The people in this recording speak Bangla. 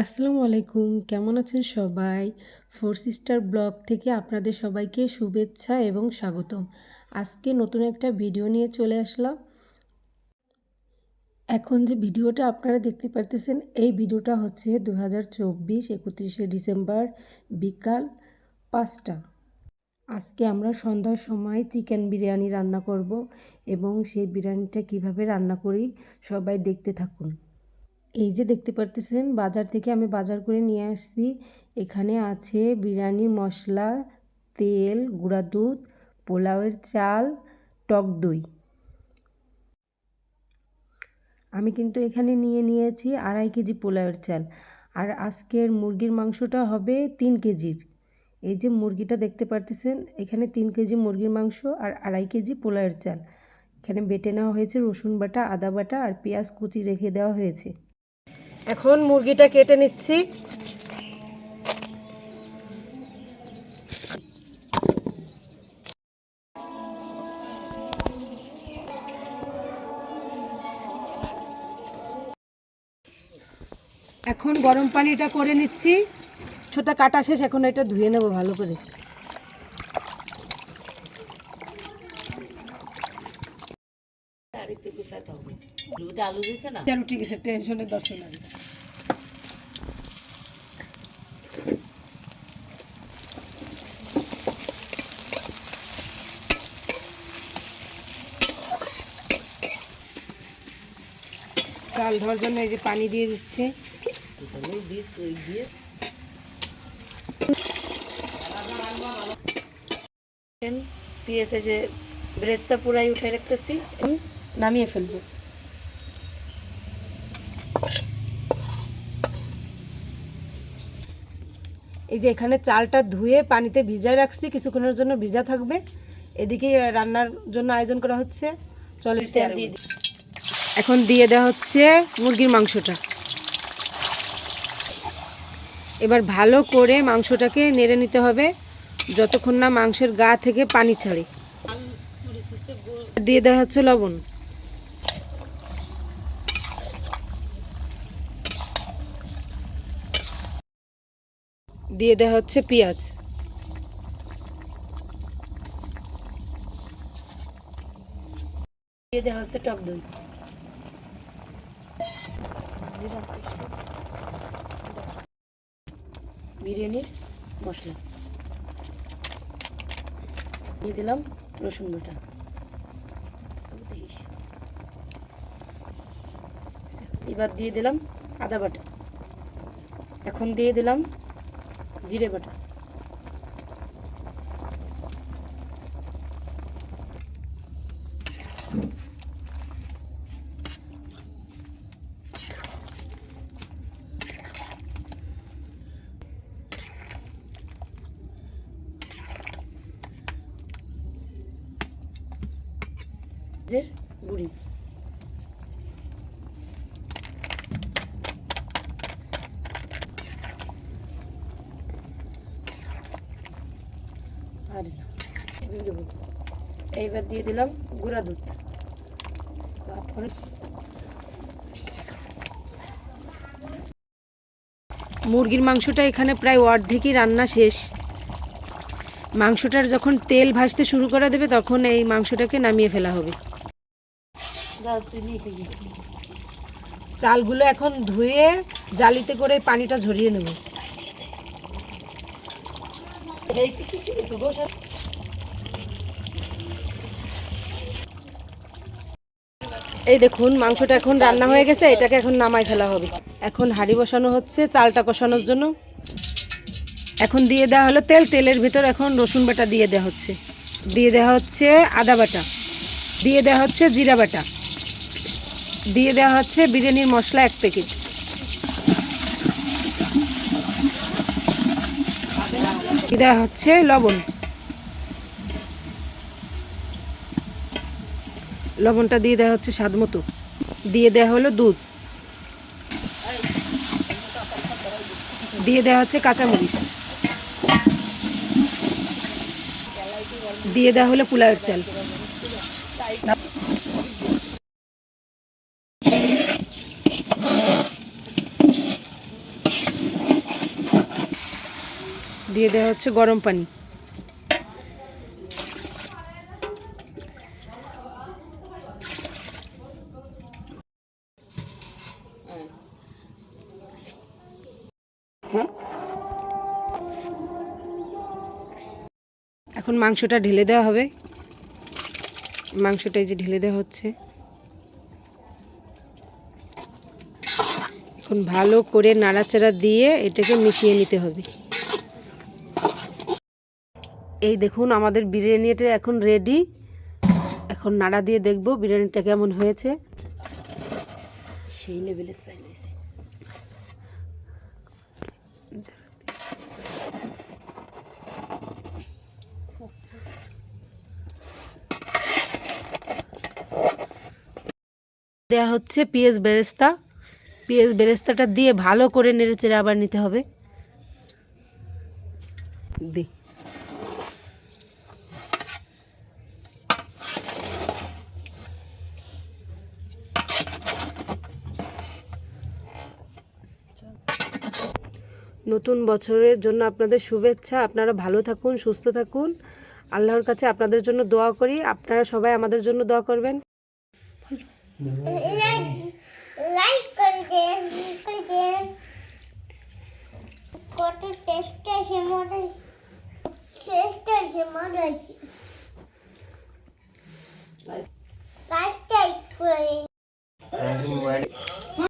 আসসালামু আলাইকুম, কেমন আছেন সবাই? ফোর সিস্টার ব্লগ থেকে আপনাদের সবাইকে শুভেচ্ছা এবং স্বাগতম। আজকে নতুন একটা ভিডিও নিয়ে চলে আসলাম। এখন যে ভিডিওটা আপনারা দেখতে পারতেছেন, এই ভিডিওটা হচ্ছে দু হাজার চব্বিশ একত্রিশে ডিসেম্বর বিকাল পাঁচটা। আজকে আমরা সন্ধ্যার সময় চিকেন বিরিয়ানি রান্না করব এবং সেই বিরিয়ানিটা কীভাবে রান্না করি সবাই দেখতে থাকুন। এই যে দেখতে পারতেছেন, বাজার থেকে আমি বাজার করে নিয়ে আসছি। এখানে আছে বিরিয়ানির মশলা, তেল, গুঁড়া দুধ, পোলাওয়ের চাল, টক দই। আমি কিন্তু এখানে নিয়ে নিয়েছি আড়াই কেজি পোলাওয়ের চাল। আর আজকের মুরগির মাংসটা হবে তিন কেজির। এই যে মুরগিটা দেখতে পারতেছেন, এখানে তিন কেজি মুরগির মাংস আর আড়াই কেজি পোলাওয়ের চাল। এখানে বেটে নেওয়া হয়েছে রসুন বাটা, আদা বাটা আর পেঁয়াজ কুচি রেখে দেওয়া হয়েছে। এখন মুরগিটা কেটে নিচ্ছি। এখন গরম পানিটা করে নিচ্ছি। ছোটা কাটা শেষ, এখন এটা ধুয়ে নেব ভালো করে। গেছে টেনশনের দর্শন চাল ধোয়ার জন্য এই যে পানি দিয়ে দিচ্ছে। পিএসে যে ব্রেসটা পুরাই উঠে রাখতেছি নামিয়ে ফেলব। এই যে এখানে চালটা ধুয়ে পানিতে ভিজায় রাখছি কিছুক্ষণের জন্য ভিজা থাকবে। এদিকে রান্নার জন্য আয়োজন করা হচ্ছে। চলে এখন দিয়ে দেওয়া হচ্ছে মুরগির মাংসটা। এবার ভালো করে মাংসটাকে নেড়ে নিতে হবে যতক্ষণ না মাংসের গা থেকে পানি ছাড়ে। দিয়ে দেওয়া হচ্ছে লবণ। দিয়ে দেওয়া হচ্ছে পেঁয়াজ। দিয়ে দেওয়া হচ্ছে টক দই। বিরিয়ানির মশলা। দিয়ে দিলাম রসুন বাটা। এবার দিয়ে দিলাম আদা বাটা। এখন দিয়ে দিলাম জিরে বাটা। গুঁড়ি। আর দেবো এইবার দিয়ে দিলাম গুঁড়া দুধ। তারপরে মুরগির মাংসটা এখানে প্রায় অর্ধেকই রান্না শেষ। মাংসটার যখন তেল ভাজতে শুরু করে দেবে তখন এই মাংসটাকে নামিয়ে ফেলা হবে। চালগুলো এখন ধুয়ে জালিতে করে পানিটা ঝরিয়ে নেব। এই দেখুন, মাংসটা এখন রান্না হয়ে গেছে, এটাকে এখন নামাই ফেলা হবে। এখন হাঁড়ি বসানো হচ্ছে, চালটা কষানোর জন্য। এখন দিয়ে দেওয়া হলো তেল, তেলের ভিতর এখন রসুন বাটা দিয়ে দেওয়া হচ্ছে। দিয়ে দেওয়া হচ্ছে আদা বাটা। দিয়ে দেওয়া হচ্ছে জিরা বাটা। দিয়ে দেওয়া হচ্ছে বিরিয়ানির মশলা এক প্যাকেট। দেওয়া হচ্ছে লবণ। লবণটা দিয়ে দেওয়া হচ্ছে স্বাদ মতো। দিয়ে দেওয়া হলো দুধ। দিয়ে দেওয়া হচ্ছে কাঁচামরিচ। দিয়ে দেওয়া হলো পোলাওয়ের চাল। দিয়ে দেওয়া হচ্ছে গরম পানি। এখন মাংসটা ঢেলে দেওয়া হবে। মাংসটা এই যে ঢেলে দেওয়া হচ্ছে। এখন ভালো করে নাড়াচাড়া দিয়ে এটাকে মিশিয়ে নিতে হবে। এই দেখুন আমাদের বিরিয়ানিটা এখন রেডি এখন নাড়া দিয়ে দেখব বিরিয়ানিটা কেমন হয়েছে। সেই লেভেলের চাই দেওয়া হচ্ছে পেঁয়াজ বেরেস্তা। পেঁয়াজ বেরেস্তাটা দিয়ে ভালো করে নেড়ে চেড়ে আবার নিতে হবে। দি। নতুন বছরের জন্য আপনাদের শুভেচ্ছা। আপনারা ভালো থাকুন সুস্থ থাকুন। আল্লাহর কাছে আপনাদের জন্য দোয়া করি। আপনারা সবাই আমাদের জন্য দোয়া করবেন। লাইক করে দেন করে দেন। কত টেস্ট আছে টেস্ট আছে লাইক করে